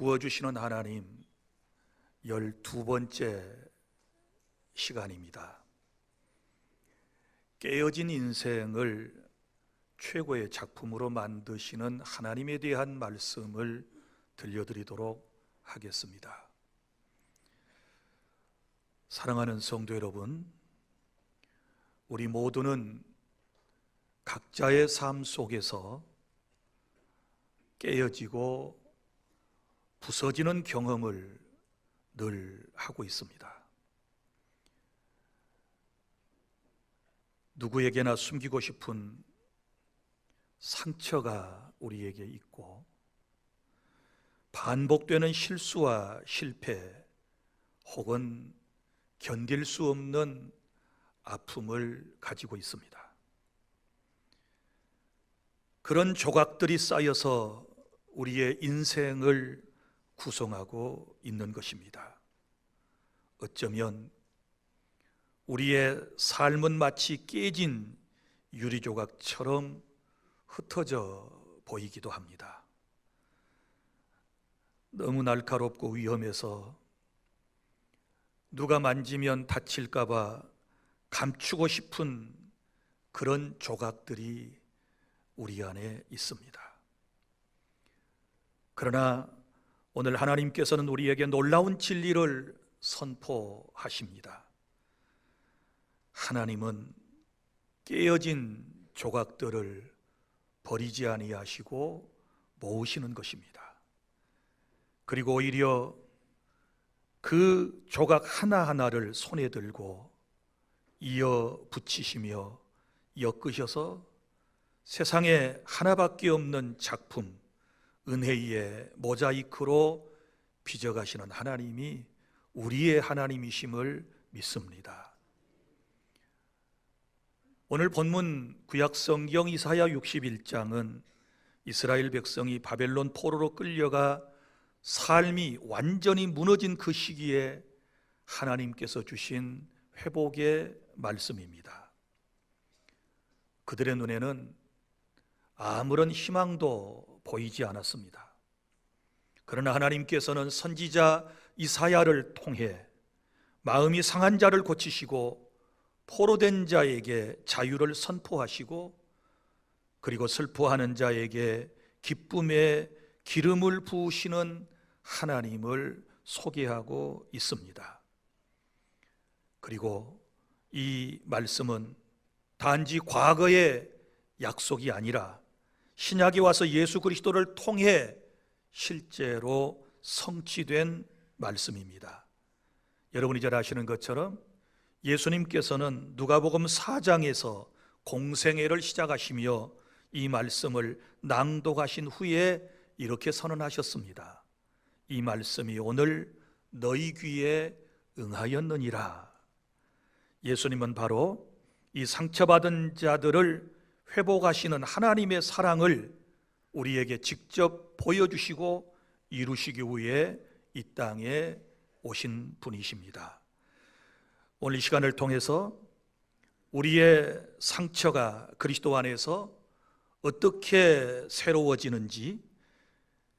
바꾸어 주시는 하나님 열두 번째 시간입니다. 깨어진 인생을 최고의 작품으로 만드시는 하나님에 대한 말씀을 들려드리도록 하겠습니다. 사랑하는 성도 여러분, 우리 모두는 각자의 삶 속에서 깨어지고 부서지는 경험을 늘 하고 있습니다. 누구에게나 숨기고 싶은 상처가 우리에게 있고 반복되는 실수와 실패 혹은 견딜 수 없는 아픔을 가지고 있습니다. 그런 조각들이 쌓여서 우리의 인생을 구성하고 있는 것입니다. 어쩌면 우리의 삶은 마치 깨진 유리 조각처럼 흩어져 보이기도 합니다. 너무 날카롭고 위험해서 누가 만지면 다칠까봐 감추고 싶은 그런 조각들이 우리 안에 있습니다. 그러나 오늘 하나님께서는 우리에게 놀라운 진리를 선포하십니다. 하나님은 깨어진 조각들을 버리지 아니하시고 모으시는 것입니다. 그리고 오히려 그 조각 하나하나를 손에 들고 이어 붙이시며 엮으셔서 세상에 하나밖에 없는 작품 은혜의 모자이크로 빚어가시는 하나님이 우리의 하나님이심을 믿습니다. 오늘 본문 구약 성경 이사야 61장은 이스라엘 백성이 바벨론 포로로 끌려가 삶이 완전히 무너진 그 시기에 하나님께서 주신 회복의 말씀입니다. 그들의 눈에는 아무런 희망도 보이지 않았습니다. 그러나 하나님께서는 선지자 이사야를 통해 마음이 상한 자를 고치시고 포로된 자에게 자유를 선포하시고 그리고 슬퍼하는 자에게 기쁨의 기름을 부으시는 하나님을 소개하고 있습니다. 그리고 이 말씀은 단지 과거의 약속이 아니라 신약에 와서 예수 그리스도를 통해 실제로 성취된 말씀입니다. 여러분이 잘 아시는 것처럼 예수님께서는 누가복음 4장에서 공생애를 시작하시며 이 말씀을 낭독하신 후에 이렇게 선언하셨습니다. 이 말씀이 오늘 너희 귀에 응하였느니라. 예수님은 바로 이 상처받은 자들을 회복하시는 하나님의 사랑을 우리에게 직접 보여주시고 이루시기 위해 이 땅에 오신 분이십니다. 오늘 이 시간을 통해서 우리의 상처가 그리스도 안에서 어떻게 새로워지는지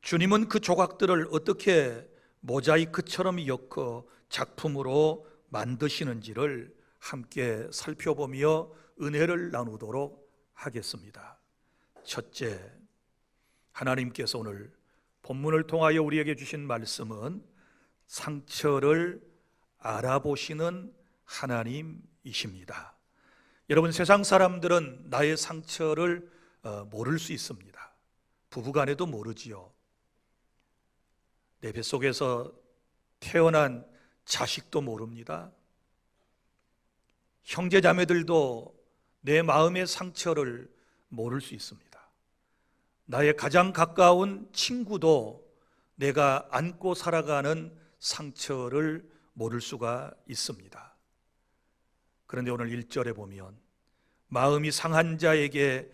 주님은 그 조각들을 어떻게 모자이크처럼 엮어 작품으로 만드시는지를 함께 살펴보며 은혜를 나누도록 하겠습니다. 첫째, 하나님께서 오늘 본문을 통하여 우리에게 주신 말씀은 상처를 알아보시는 하나님이십니다. 여러분 세상 사람들은 나의 상처를 어, 모를 수 있습니다. 부부간에도 모르지요. 내 뱃속에서 태어난 자식도 모릅니다. 형제 자매들도 내 마음의 상처를 모를 수 있습니다. 나의 가장 가까운 친구도 내가 안고 살아가는 상처를 모를 수가 있습니다. 그런데 오늘 1절에 보면 마음이 상한 자에게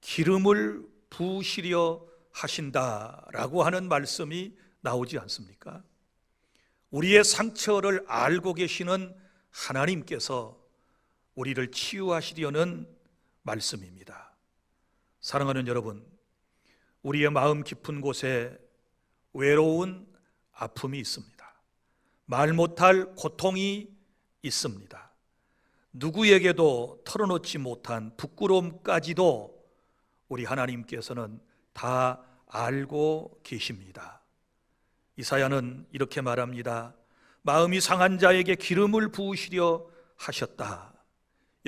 기름을 부으시려 하신다라고 하는 말씀이 나오지 않습니까? 우리의 상처를 알고 계시는 하나님께서 우리를 치유하시려는 말씀입니다. 사랑하는 여러분, 우리의 마음 깊은 곳에 외로운 아픔이 있습니다. 말 못할 고통이 있습니다. 누구에게도 털어놓지 못한 부끄러움까지도 우리 하나님께서는 다 알고 계십니다. 이사야는 이렇게 말합니다. 마음이 상한 자에게 기름을 부으시려 하셨다.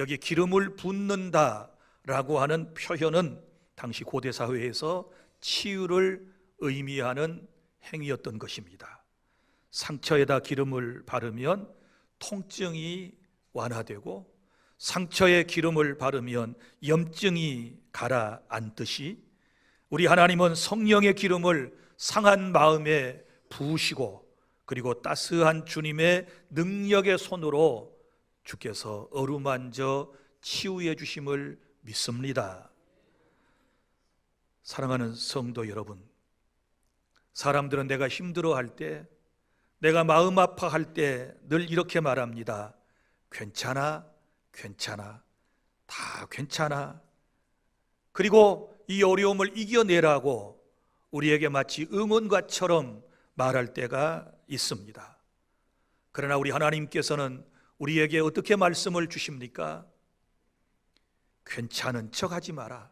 여기 기름을 붓는다라고 하는 표현은 당시 고대 사회에서 치유를 의미하는 행위였던 것입니다. 상처에다 기름을 바르면 통증이 완화되고 상처에 기름을 바르면 염증이 가라앉듯이 우리 하나님은 성령의 기름을 상한 마음에 부으시고 그리고 따스한 주님의 능력의 손으로 주께서 어루만져 치유해 주심을 믿습니다. 사랑하는 성도 여러분, 사람들은 내가 힘들어 할 때, 내가 마음 아파할 때 늘 이렇게 말합니다. 괜찮아, 괜찮아, 다 괜찮아. 그리고 이 어려움을 이겨내라고 우리에게 마치 응원가처럼 말할 때가 있습니다. 그러나 우리 하나님께서는 우리에게 어떻게 말씀을 주십니까? 괜찮은 척 하지 마라.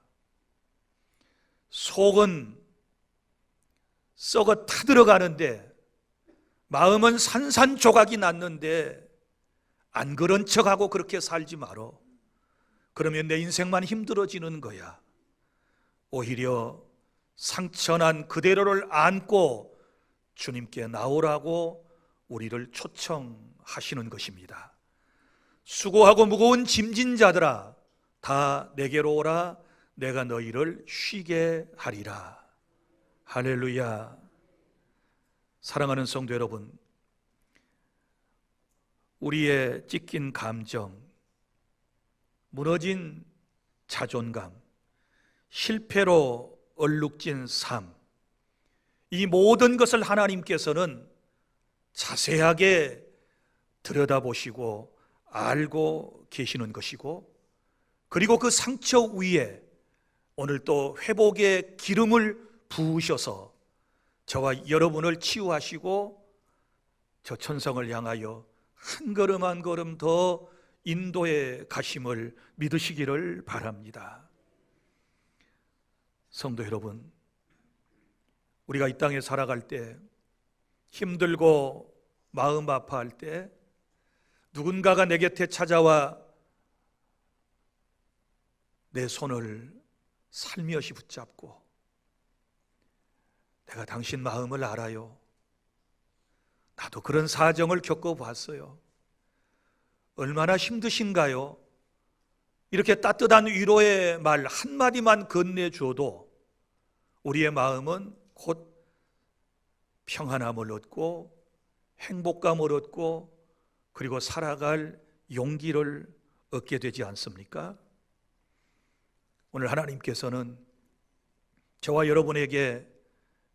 속은 썩어 타들어가는데 마음은 산산조각이 났는데 안 그런 척하고 그렇게 살지 말어. 그러면 내 인생만 힘들어지는 거야. 오히려 상처난 그대로를 안고 주님께 나오라고 우리를 초청하시는 것입니다. 수고하고 무거운 짐진 자들아 다 내게로 오라 내가 너희를 쉬게 하리라. 할렐루야. 사랑하는 성도 여러분, 우리의 찢긴 감정, 무너진 자존감, 실패로 얼룩진 삶, 이 모든 것을 하나님께서는 자세하게 들여다보시고 알고 계시는 것이고, 그리고 그 상처 위에 오늘 또 회복의 기름을 부으셔서 저와 여러분을 치유하시고 저 천성을 향하여 한 걸음 한 걸음 더 인도에 가심을 믿으시기를 바랍니다. 성도 여러분, 우리가 이 땅에 살아갈 때 힘들고 마음 아파할 때 누군가가 내 곁에 찾아와 내 손을 살며시 붙잡고 내가 당신 마음을 알아요. 나도 그런 사정을 겪어봤어요. 얼마나 힘드신가요? 이렇게 따뜻한 위로의 말 한마디만 건네줘도 우리의 마음은 곧 평안함을 얻고 행복감을 얻고 그리고 살아갈 용기를 얻게 되지 않습니까? 오늘 하나님께서는 저와 여러분에게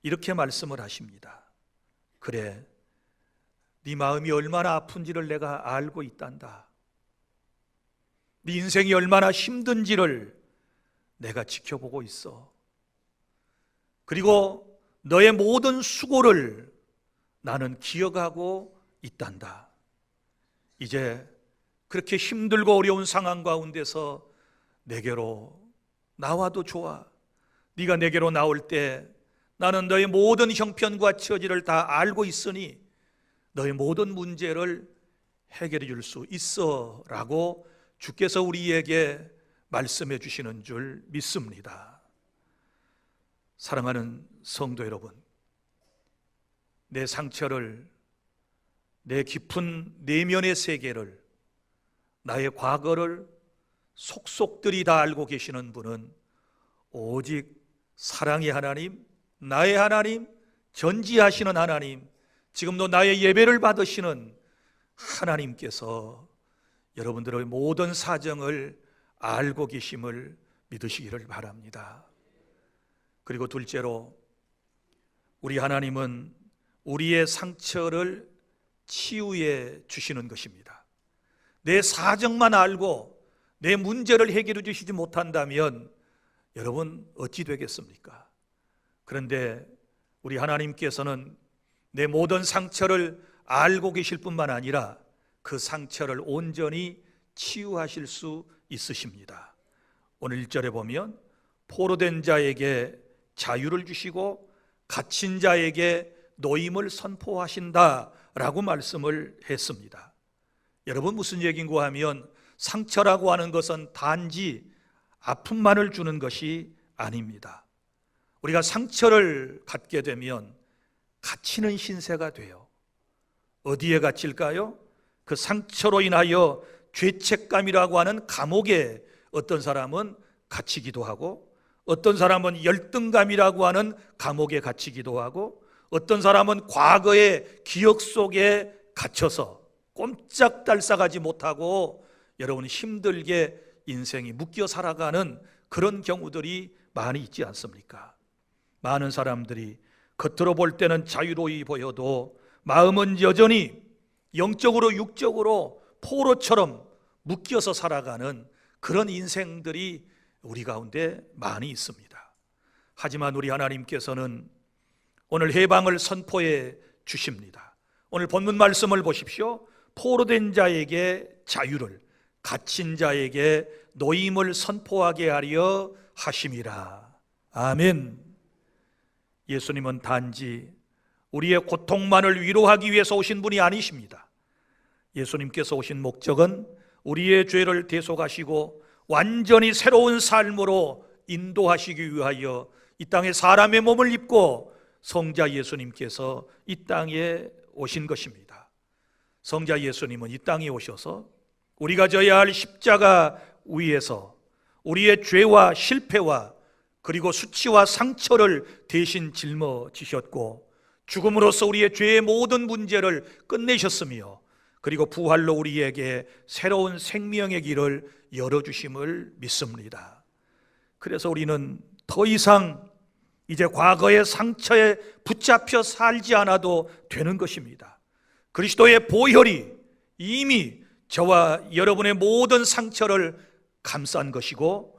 이렇게 말씀을 하십니다. 그래, 네 마음이 얼마나 아픈지를 내가 알고 있단다. 네 인생이 얼마나 힘든지를 내가 지켜보고 있어. 그리고 너의 모든 수고를 나는 기억하고 있단다. 이제 그렇게 힘들고 어려운 상황 가운데서 내게로 나와도 좋아. 네가 내게로 나올 때 나는 너의 모든 형편과 처지를 다 알고 있으니 너의 모든 문제를 해결해 줄 수 있어 라고 주께서 우리에게 말씀해 주시는 줄 믿습니다. 사랑하는 성도 여러분, 내 상처를, 내 깊은 내면의 세계를, 나의 과거를 속속들이 다 알고 계시는 분은 오직 사랑의 하나님, 나의 하나님, 전지하시는 하나님, 지금도 나의 예배를 받으시는 하나님께서 여러분들의 모든 사정을 알고 계심을 믿으시기를 바랍니다. 그리고 둘째로 우리 하나님은 우리의 상처를 치유해 주시는 것입니다. 내 사정만 알고 내 문제를 해결해 주시지 못한다면 여러분 어찌 되겠습니까? 그런데 우리 하나님께서는 내 모든 상처를 알고 계실 뿐만 아니라 그 상처를 온전히 치유하실 수 있으십니다. 오늘 1절에 보면 포로된 자에게 자유를 주시고 갇힌 자에게 노임을 선포하신다 라고 말씀을 했습니다. 여러분 무슨 얘기인고 하면 상처라고 하는 것은 단지 아픔만을 주는 것이 아닙니다. 우리가 상처를 갖게 되면 갇히는 신세가 돼요. 어디에 갇힐까요? 그 상처로 인하여 죄책감이라고 하는 감옥에 어떤 사람은 갇히기도 하고 어떤 사람은 열등감이라고 하는 감옥에 갇히기도 하고 어떤 사람은 과거의 기억 속에 갇혀서 꼼짝달싹하지 못하고 여러분 힘들게 인생이 묶여 살아가는 그런 경우들이 많이 있지 않습니까? 많은 사람들이 겉으로 볼 때는 자유로이 보여도 마음은 여전히 영적으로 육적으로 포로처럼 묶여서 살아가는 그런 인생들이 우리 가운데 많이 있습니다. 하지만 우리 하나님께서는 오늘 해방을 선포해 주십니다. 오늘 본문 말씀을 보십시오. 포로된 자에게 자유를 갇힌 자에게 노임을 선포하게 하려 하심이라. 아멘. 예수님은 단지 우리의 고통만을 위로하기 위해서 오신 분이 아니십니다. 예수님께서 오신 목적은 우리의 죄를 대속하시고 완전히 새로운 삶으로 인도하시기 위하여 이 땅에 사람의 몸을 입고 성자 예수님께서 이 땅에 오신 것입니다. 성자 예수님은 이 땅에 오셔서 우리가 져야 할 십자가 위에서 우리의 죄와 실패와 그리고 수치와 상처를 대신 짊어지셨고 죽음으로써 우리의 죄의 모든 문제를 끝내셨으며 그리고 부활로 우리에게 새로운 생명의 길을 열어주심을 믿습니다. 그래서 우리는 더 이상 이제 과거의 상처에 붙잡혀 살지 않아도 되는 것입니다. 그리스도의 보혈이 이미 저와 여러분의 모든 상처를 감싼 것이고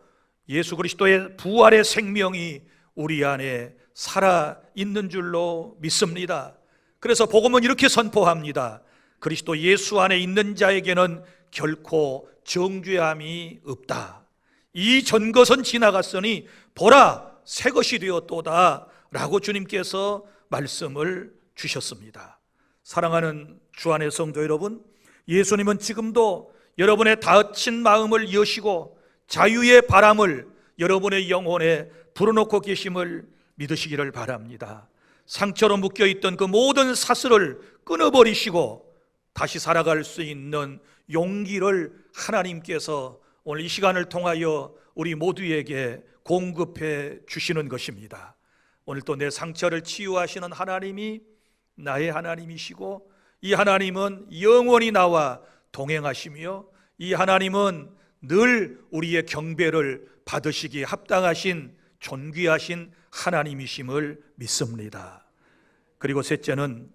예수 그리스도의 부활의 생명이 우리 안에 살아 있는 줄로 믿습니다. 그래서 복음은 이렇게 선포합니다. 그리스도 예수 안에 있는 자에게는 결코 정죄함이 없다. 이 전 것은 지나갔으니 보라 새 것이 되었도다 라고 주님께서 말씀을 주셨습니다. 사랑하는 주 안의 성도 여러분, 예수님은 지금도 여러분의 다친 마음을 여시고 자유의 바람을 여러분의 영혼에 불어넣고 계심을 믿으시기를 바랍니다. 상처로 묶여 있던 그 모든 사슬을 끊어버리시고 다시 살아갈 수 있는 용기를 하나님께서 오늘 이 시간을 통하여 우리 모두에게 공급해 주시는 것입니다. 오늘 또 내 상처를 치유하시는 하나님이 나의 하나님이시고 이 하나님은 영원히 나와 동행하시며 이 하나님은 늘 우리의 경배를 받으시기 합당하신 존귀하신 하나님이심을 믿습니다. 그리고 셋째는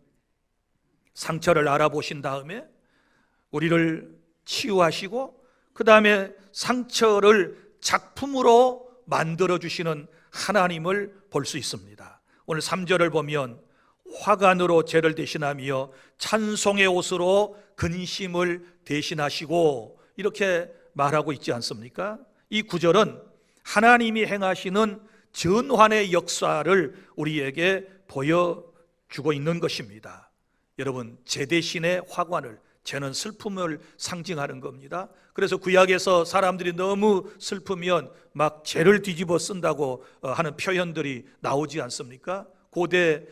상처를 알아보신 다음에 우리를 치유하시고 그 다음에 상처를 작품으로 만들어 주시는 하나님을 볼 수 있습니다. 오늘 3절을 보면 화관으로 죄를 대신하며 찬송의 옷으로 근심을 대신하시고 이렇게 말하고 있지 않습니까? 이 구절은 하나님이 행하시는 전환의 역사를 우리에게 보여주고 있는 것입니다. 여러분, 제 대신의 화관을 죄는 슬픔을 상징하는 겁니다. 그래서 구약에서 사람들이 너무 슬프면 막 죄를 뒤집어 쓴다고 어, 하는 표현들이 나오지 않습니까? 고대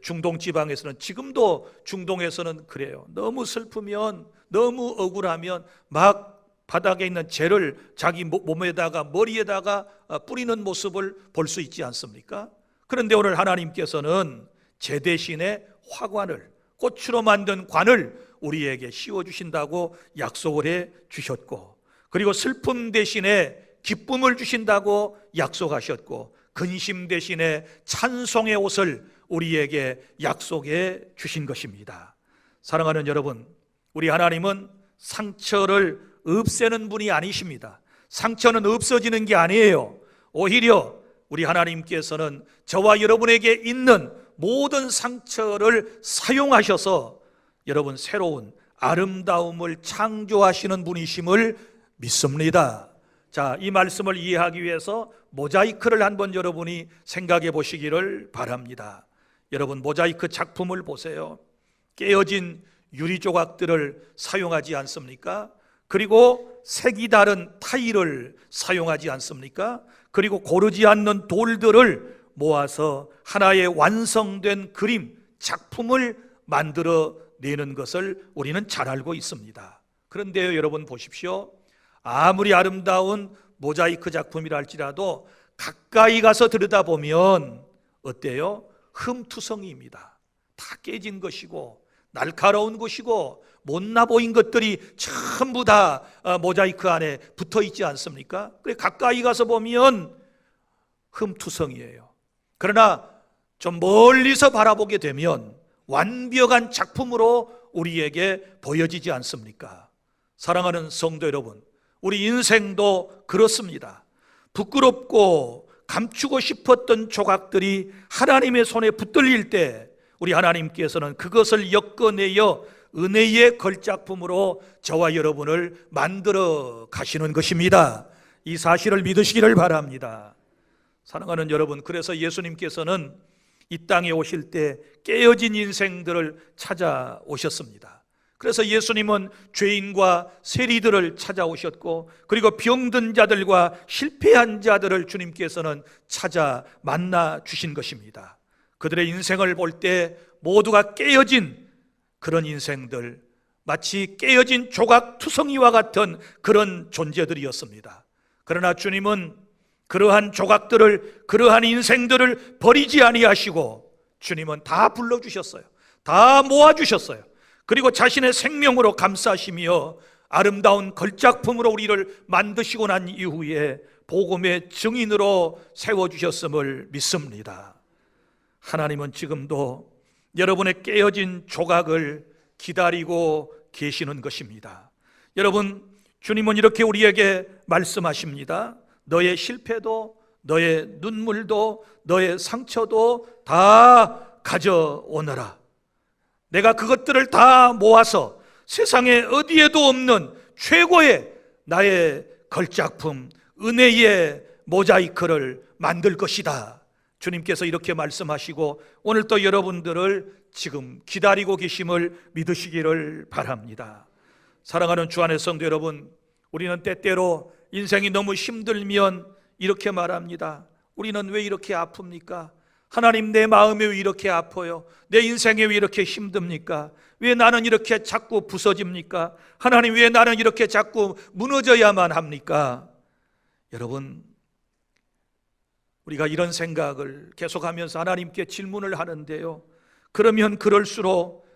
중동 지방에서는 지금도 중동에서는 그래요. 너무 슬프면 너무 억울하면 막 바닥에 있는 재를 자기 몸에다가 머리에다가 어, 뿌리는 모습을 볼 수 있지 않습니까? 그런데 오늘 하나님께서는 재 대신에 화관을 꽃으로 만든 관을 우리에게 씌워 주신다고 약속을 해 주셨고 그리고 슬픔 대신에 기쁨을 주신다고 약속하셨고 근심 대신에 찬송의 옷을 우리에게 약속해 주신 것입니다. 사랑하는 여러분, 우리 하나님은 상처를 없애는 분이 아니십니다. 상처는 없어지는 게 아니에요. 오히려 우리 하나님께서는 저와 여러분에게 있는 모든 상처를 사용하셔서 여러분 새로운 아름다움을 창조하시는 분이심을 믿습니다. 자, 이 말씀을 이해하기 위해서 모자이크를 한번 여러분이 생각해 보시기를 바랍니다. 여러분 모자이크 작품을 보세요. 깨어진 유리 조각들을 사용하지 않습니까? 그리고 색이 다른 타일을 사용하지 않습니까? 그리고 고르지 않는 돌들을 모아서 하나의 완성된 그림, 작품을 만들어 내는 것을 우리는 잘 알고 있습니다. 그런데요, 여러분 보십시오. 아무리 아름다운 모자이크 작품이라 할지라도 가까이 가서 들여다보면 어때요? 흠투성이입니다. 다 깨진 것이고 날카로운 것이고 못나 보인 것들이 전부 다 어, 모자이크 안에 붙어 있지 않습니까? 그래 가까이 가서 보면 흠투성이에요. 그러나 좀 멀리서 바라보게 되면 완벽한 작품으로 우리에게 보여지지 않습니까? 사랑하는 성도 여러분, 우리 인생도 그렇습니다. 부끄럽고 감추고 싶었던 조각들이 하나님의 손에 붙들릴 때 우리 하나님께서는 그것을 엮어내어 은혜의 걸작품으로 저와 여러분을 만들어 가시는 것입니다. 이 사실을 믿으시기를 바랍니다. 사랑하는 여러분, 그래서 예수님께서는 이 땅에 오실 때 깨어진 인생들을 찾아오셨습니다. 그래서 예수님은 죄인과 세리들을 찾아오셨고 그리고 병든 자들과 실패한 자들을 주님께서는 찾아 만나 주신 것입니다. 그들의 인생을 볼 때 모두가 깨어진 그런 인생들 마치 깨어진 조각 투성이와 같은 그런 존재들이었습니다. 그러나 주님은 그러한 조각들을 그러한 인생들을 버리지 아니하시고 주님은 다 불러 주셨어요. 다 모아 주셨어요. 그리고 자신의 생명으로 감싸시며 아름다운 걸작품으로 우리를 만드시고 난 이후에 복음의 증인으로 세워 주셨음을 믿습니다. 하나님은 지금도 여러분의 깨어진 조각을 기다리고 계시는 것입니다. 여러분, 주님은 이렇게 우리에게 말씀하십니다. 너의 실패도, 너의 눈물도, 너의 상처도 다 가져오너라. 내가 그것들을 다 모아서 세상에 어디에도 없는 최고의 나의 걸작품, 은혜의 모자이크를 만들 것이다. 주님께서 이렇게 말씀하시고 오늘 또 여러분들을 지금 기다리고 계심을 믿으시기를 바랍니다. 사랑하는 주 안의 성도 여러분, 우리는 때때로 인생이 너무 힘들면 이렇게 말합니다. 우리는 왜 이렇게 아픕니까? 하나님 내 마음이 왜 이렇게 아파요? 내 인생이 왜 이렇게 힘듭니까? 왜 나는 이렇게 자꾸 부서집니까? 하나님 왜 나는 이렇게 자꾸 무너져야만 합니까? 여러분, 우리가 이런 생각을 계속하면서 하나님께 질문을 하는데요. 그러면 그럴수록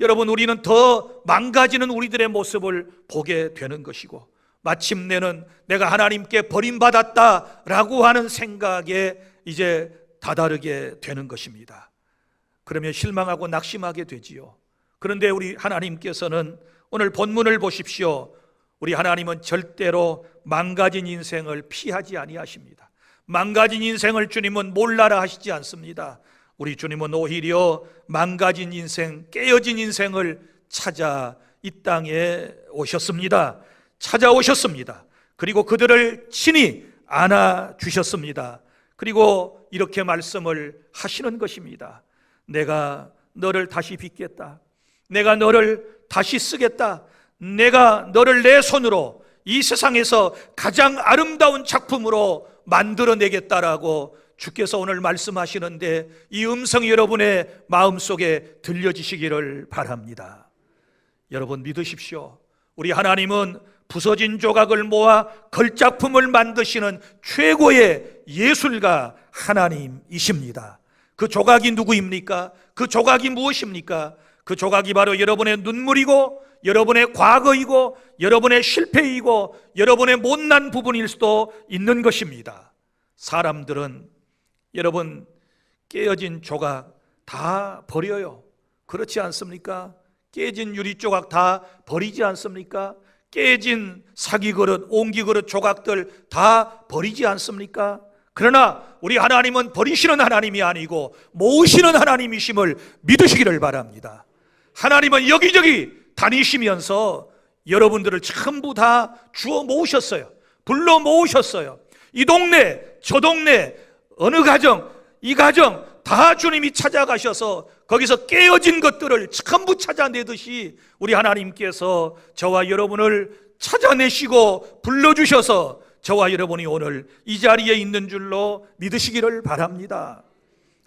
여러분 우리는 더 망가지는 우리들의 모습을 보게 되는 것이고 마침내는 내가 하나님께 버림받았다라고 하는 생각에 이제 다다르게 되는 것입니다. 그러면 실망하고 낙심하게 되지요. 그런데 우리 하나님께서는 오늘 본문을 보십시오. 우리 하나님은 절대로 망가진 인생을 피하지 아니하십니다. 망가진 인생을 주님은 몰라라 하시지 않습니다. 우리 주님은 오히려 망가진 인생, 깨어진 인생을 찾아 이 땅에 오셨습니다. 찾아오셨습니다. 그리고 그들을 친히 안아 주셨습니다. 그리고 이렇게 말씀을 하시는 것입니다. 내가 너를 다시 빚겠다. 내가 너를 다시 쓰겠다. 내가 너를 내 손으로 이 세상에서 가장 아름다운 작품으로 만들어내겠다라고 주께서 오늘 말씀하시는데 이 음성이 여러분의 마음속에 들려지시기를 바랍니다. 여러분 믿으십시오. 우리 하나님은 부서진 조각을 모아 걸작품을 만드시는 최고의 예술가 하나님이십니다. 그 조각이 누구입니까? 그 조각이 무엇입니까? 그 조각이 바로 여러분의 눈물이고 여러분의 과거이고 여러분의 실패이고 여러분의 못난 부분일 수도 있는 것입니다. 사람들은 여러분 깨어진 조각 다 버려요. 그렇지 않습니까? 깨진 유리 조각 다 버리지 않습니까? 깨진 사기 그릇, 옹기 그릇 조각들 다 버리지 않습니까? 그러나 우리 하나님은 버리시는 하나님이 아니고 모으시는 하나님이심을 믿으시기를 바랍니다. 하나님은 여기저기 다니시면서 여러분들을 전부 다 주어 모으셨어요. 불러 모으셨어요. 이 동네, 저 동네, 어느 가정, 이 가정 다 주님이 찾아가셔서 거기서 깨어진 것들을 전부 찾아내듯이 우리 하나님께서 저와 여러분을 찾아내시고 불러주셔서 저와 여러분이 오늘 이 자리에 있는 줄로 믿으시기를 바랍니다.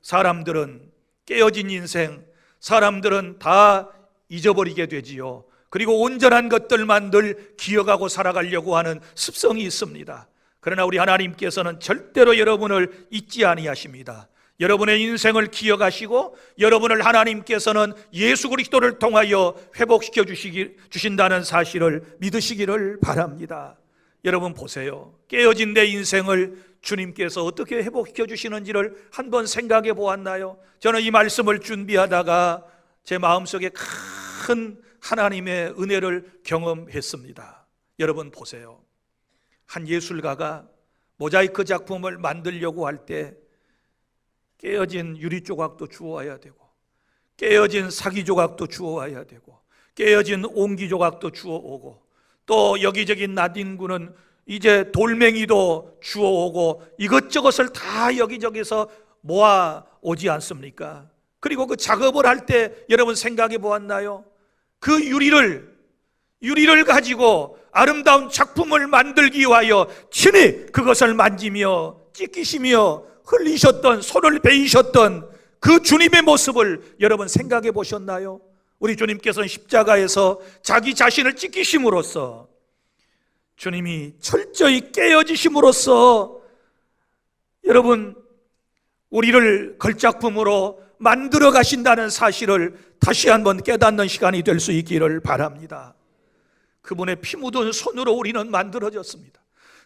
사람들은 깨어진 인생, 사람들은 다 잊어버리게 되지요. 그리고 온전한 것들만 늘 기억하고 살아가려고 하는 습성이 있습니다. 그러나 우리 하나님께서는 절대로 여러분을 잊지 아니하십니다. 여러분의 인생을 기억하시고 여러분을 하나님께서는 예수 그리스도를 통하여 회복시켜 주시기 주신다는 사실을 믿으시기를 바랍니다. 여러분 보세요. 깨어진 내 인생을 주님께서 어떻게 회복시켜 주시는지를 한번 생각해 보았나요? 저는 이 말씀을 준비하다가 제 마음속에 큰 하나님의 은혜를 경험했습니다. 여러분 보세요. 한 예술가가 모자이크 작품을 만들려고 할 때 깨어진 유리 조각도 주워야 되고 깨어진 사기 조각도 주워야 되고 깨어진 옹기 조각도 주워오고 또 여기저기 나딘구는 이제 돌멩이도 주워오고 이것저것을 다 여기저기서 모아 오지 않습니까? 그리고 그 작업을 할 때 여러분 생각해 보았나요? 그 유리를 유리를 가지고 아름다운 작품을 만들기 위하여 친히 그것을 만지며 찢기시며 흘리셨던 손을 베이셨던 그 주님의 모습을 여러분 생각해 보셨나요? 우리 주님께서는 십자가에서 자기 자신을 찢기심으로써 주님이 철저히 깨어지심으로써 여러분 우리를 걸작품으로 만들어 가신다는 사실을 다시 한번 깨닫는 시간이 될 수 있기를 바랍니다. 그분의 피 묻은 손으로 우리는 만들어졌습니다.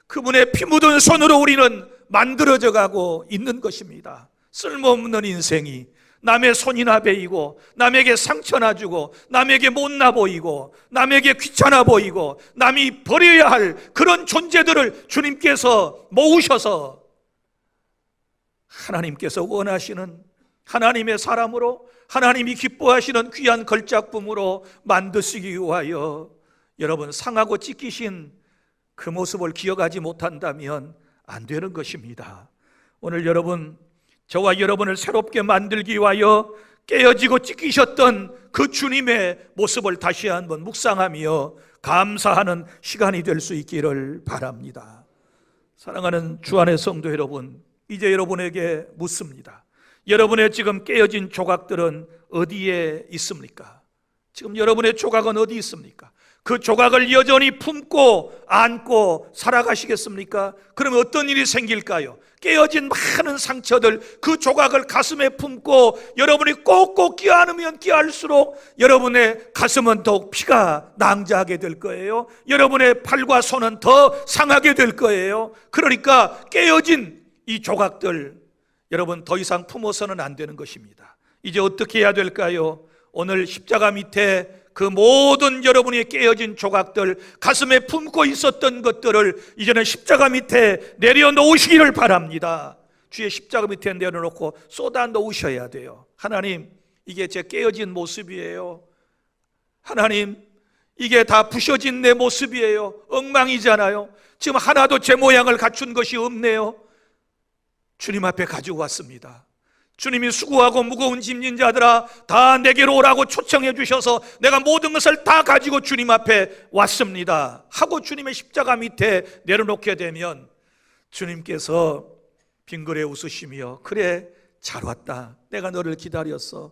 그분의 피 묻은 손으로 우리는 만들어져 가고 있는 것입니다. 쓸모없는 인생이 남의 손이나 베이고 남에게 상처나 주고 남에게 못나 보이고 남에게 귀찮아 보이고 남이 버려야 할 그런 존재들을 주님께서 모으셔서 하나님께서 원하시는 하나님의 사람으로 하나님이 기뻐하시는 귀한 걸작품으로 만드시기 위하여 여러분 상하고 찢기신 그 모습을 기억하지 못한다면 안 되는 것입니다. 오늘 여러분 저와 여러분을 새롭게 만들기 위하여 깨어지고 찢기셨던 그 주님의 모습을 다시 한번 묵상하며 감사하는 시간이 될 수 있기를 바랍니다. 사랑하는 주 안의 성도 여러분, 이제 여러분에게 묻습니다. 여러분의 지금 깨어진 조각들은 어디에 있습니까? 지금 여러분의 조각은 어디 있습니까? 그 조각을 여전히 품고 안고 살아가시겠습니까? 그러면 어떤 일이 생길까요? 깨어진 많은 상처들 그 조각을 가슴에 품고 여러분이 꼭꼭 끼안으면 끼안을수록 여러분의 가슴은 더욱 피가 낭자하게 될 거예요. 여러분의 팔과 손은 더 상하게 될 거예요. 그러니까 깨어진 이 조각들 여러분 더 이상 품어서는 안 되는 것입니다. 이제 어떻게 해야 될까요? 오늘 십자가 밑에 그 모든 여러분이 깨어진 조각들, 가슴에 품고 있었던 것들을 이제는 십자가 밑에 내려놓으시기를 바랍니다. 주의 십자가 밑에 내려놓고 쏟아 놓으셔야 돼요. 하나님, 이게 제 깨어진 모습이에요. 하나님, 이게 다 부셔진 내 모습이에요. 엉망이잖아요. 지금 하나도 제 모양을 갖춘 것이 없네요. 주님 앞에 가지고 왔습니다. 주님이 수고하고 무거운 짐진 자들아 다 내게로 오라고 초청해 주셔서 내가 모든 것을 다 가지고 주님 앞에 왔습니다. 하고 주님의 십자가 밑에 내려놓게 되면 주님께서 빙그레 웃으시며 그래 잘 왔다. 내가 너를 기다렸어.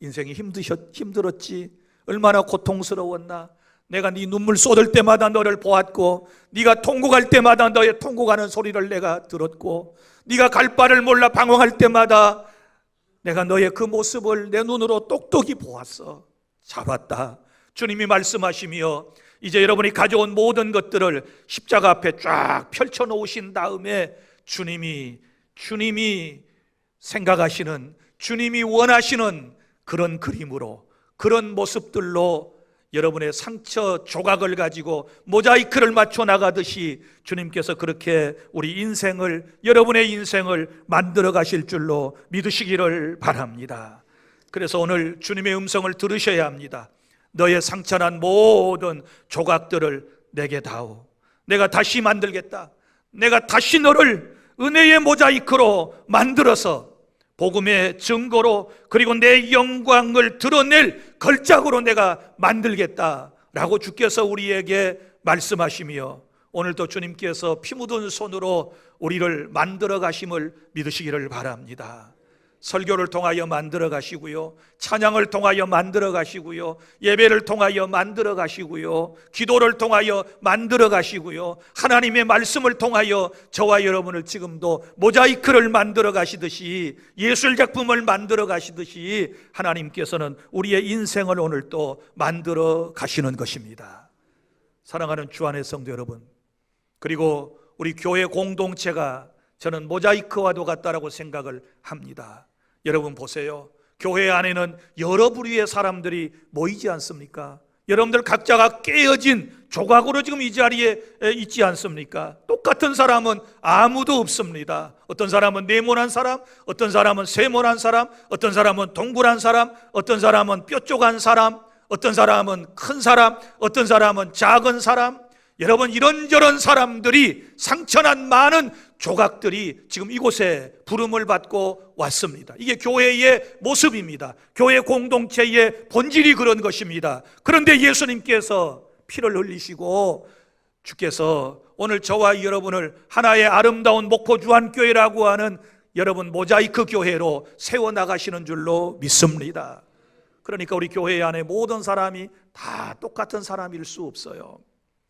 인생이 힘드셨 힘들었지. 얼마나 고통스러웠나. 내가 네 눈물 쏟을 때마다 너를 보았고 네가 통곡할 때마다 너의 통곡하는 소리를 내가 들었고 네가 갈 바를 몰라 방황할 때마다 내가 너의 그 모습을 내 눈으로 똑똑히 보았어. 잘 왔다. 주님이 말씀하시며 이제 여러분이 가져온 모든 것들을 십자가 앞에 쫙 펼쳐 놓으신 다음에 주님이 주님이 생각하시는 주님이 원하시는 그런 그림으로 그런 모습들로 여러분의 상처 조각을 가지고 모자이크를 맞춰 나가듯이 주님께서 그렇게 우리 인생을 여러분의 인생을 만들어 가실 줄로 믿으시기를 바랍니다. 그래서 오늘 주님의 음성을 들으셔야 합니다. 너의 상처난 모든 조각들을 내게 다오. 내가 다시 만들겠다. 내가 다시 너를 은혜의 모자이크로 만들어서 복음의 증거로 그리고 내 영광을 드러낼 걸작으로 내가 만들겠다라고 주께서 우리에게 말씀하시며 오늘도 주님께서 피 묻은 손으로 우리를 만들어 가심을 믿으시기를 바랍니다. 설교를 통하여 만들어 가시고요. 찬양을 통하여 만들어 가시고요. 예배를 통하여 만들어 가시고요. 기도를 통하여 만들어 가시고요. 하나님의 말씀을 통하여 저와 여러분을 지금도 모자이크를 만들어 가시듯이 예술 작품을 만들어 가시듯이 하나님께서는 우리의 인생을 오늘 또 만들어 가시는 것입니다. 사랑하는 주 안의 성도 여러분. 그리고 우리 교회 공동체가 저는 모자이크와도 같다라고 생각을 합니다. 여러분 보세요. 교회 안에는 여러 부류의 사람들이 모이지 않습니까? 여러분들 각자가 깨어진 조각으로 지금 이 자리에 있지 않습니까? 똑같은 사람은 아무도 없습니다. 어떤 사람은 네모난 사람, 어떤 사람은 세모난 사람, 어떤 사람은 동그란 사람, 어떤 사람은 뾰족한 사람, 어떤 사람은 큰 사람, 어떤 사람은 작은 사람. 여러분 이런저런 사람들이 상처난 많은 조각들이 지금 이곳에 부름을 받고 왔습니다. 이게 교회의 모습입니다. 교회 공동체의 본질이 그런 것입니다. 그런데 예수님께서 피를 흘리시고 주께서 오늘 저와 여러분을 하나의 아름다운 목포 주한교회라고 하는 여러분 모자이크 교회로 세워 나가시는 줄로 믿습니다. 그러니까 우리 교회 안에 모든 사람이 다 똑같은 사람일 수 없어요.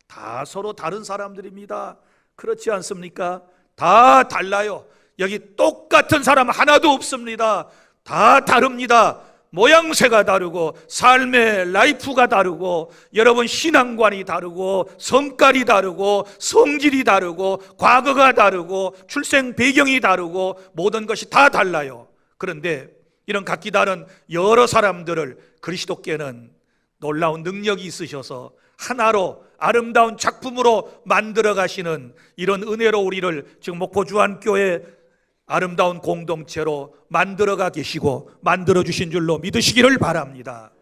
다 서로 다른 사람들입니다. 그렇지 않습니까? 다 달라요. 여기 똑같은 사람 하나도 없습니다. 다 다릅니다. 모양새가 다르고 삶의 라이프가 다르고 여러분 신앙관이 다르고 성깔이 다르고 성질이 다르고 과거가 다르고 출생 배경이 다르고 모든 것이 다 달라요. 그런데 이런 각기 다른 여러 사람들을 그리스도께는 놀라운 능력이 있으셔서 하나로 아름다운 작품으로 만들어 가시는 이런 은혜로 우리를 지금 목포 주한 교회 아름다운 공동체로 만들어가 계시고 만들어 주신 줄로 믿으시기를 바랍니다.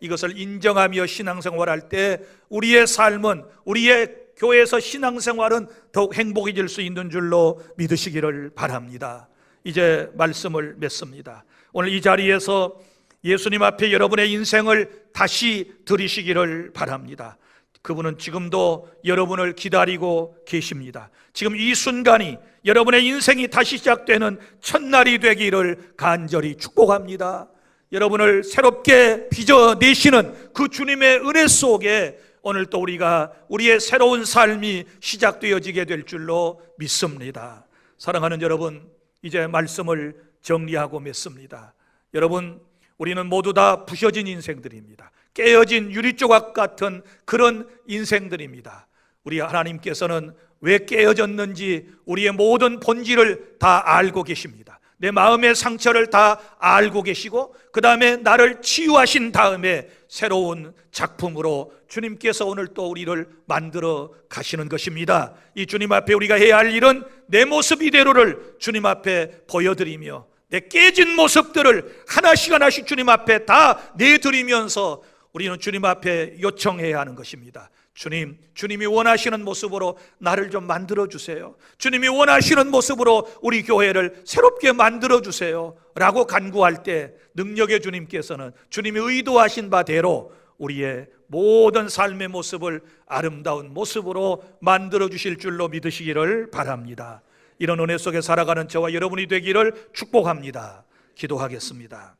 이것을 인정하며 신앙생활할 때 우리의 삶은 우리의 교회에서 신앙생활은 더욱 행복해질 수 있는 줄로 믿으시기를 바랍니다. 이제 말씀을 맺습니다. 오늘 이 자리에서 예수님 앞에 여러분의 인생을 다시 들이시기를 바랍니다. 그분은 지금도 여러분을 기다리고 계십니다. 지금 이 순간이 여러분의 인생이 다시 시작되는 첫날이 되기를 간절히 축복합니다. 여러분을 새롭게 빚어내시는 그 주님의 은혜 속에 오늘 또 우리가 우리의 새로운 삶이 시작되어지게 될 줄로 믿습니다. 사랑하는 여러분, 이제 말씀을 정리하고 맺습니다. 여러분, 우리는 모두 다 부셔진 인생들입니다. 깨어진 유리조각 같은 그런 인생들입니다. 우리 하나님께서는 왜 깨어졌는지 우리의 모든 본질을 다 알고 계십니다. 내 마음의 상처를 다 알고 계시고 그 다음에 나를 치유하신 다음에 새로운 작품으로 주님께서 오늘 또 우리를 만들어 가시는 것입니다. 이 주님 앞에 우리가 해야 할 일은 내 모습 이대로를 주님 앞에 보여드리며 내 깨진 모습들을 하나씩 하나씩 주님 앞에 다 내드리면서 우리는 주님 앞에 요청해야 하는 것입니다. 주님, 주님이 원하시는 모습으로 나를 좀 만들어 주세요. 주님이 원하시는 모습으로 우리 교회를 새롭게 만들어 주세요. 라고 간구할 때 능력의 주님께서는 주님이 의도하신 바대로 우리의 모든 삶의 모습을 아름다운 모습으로 만들어 주실 줄로 믿으시기를 바랍니다. 이런 은혜 속에 살아가는 저와 여러분이 되기를 축복합니다. 기도하겠습니다.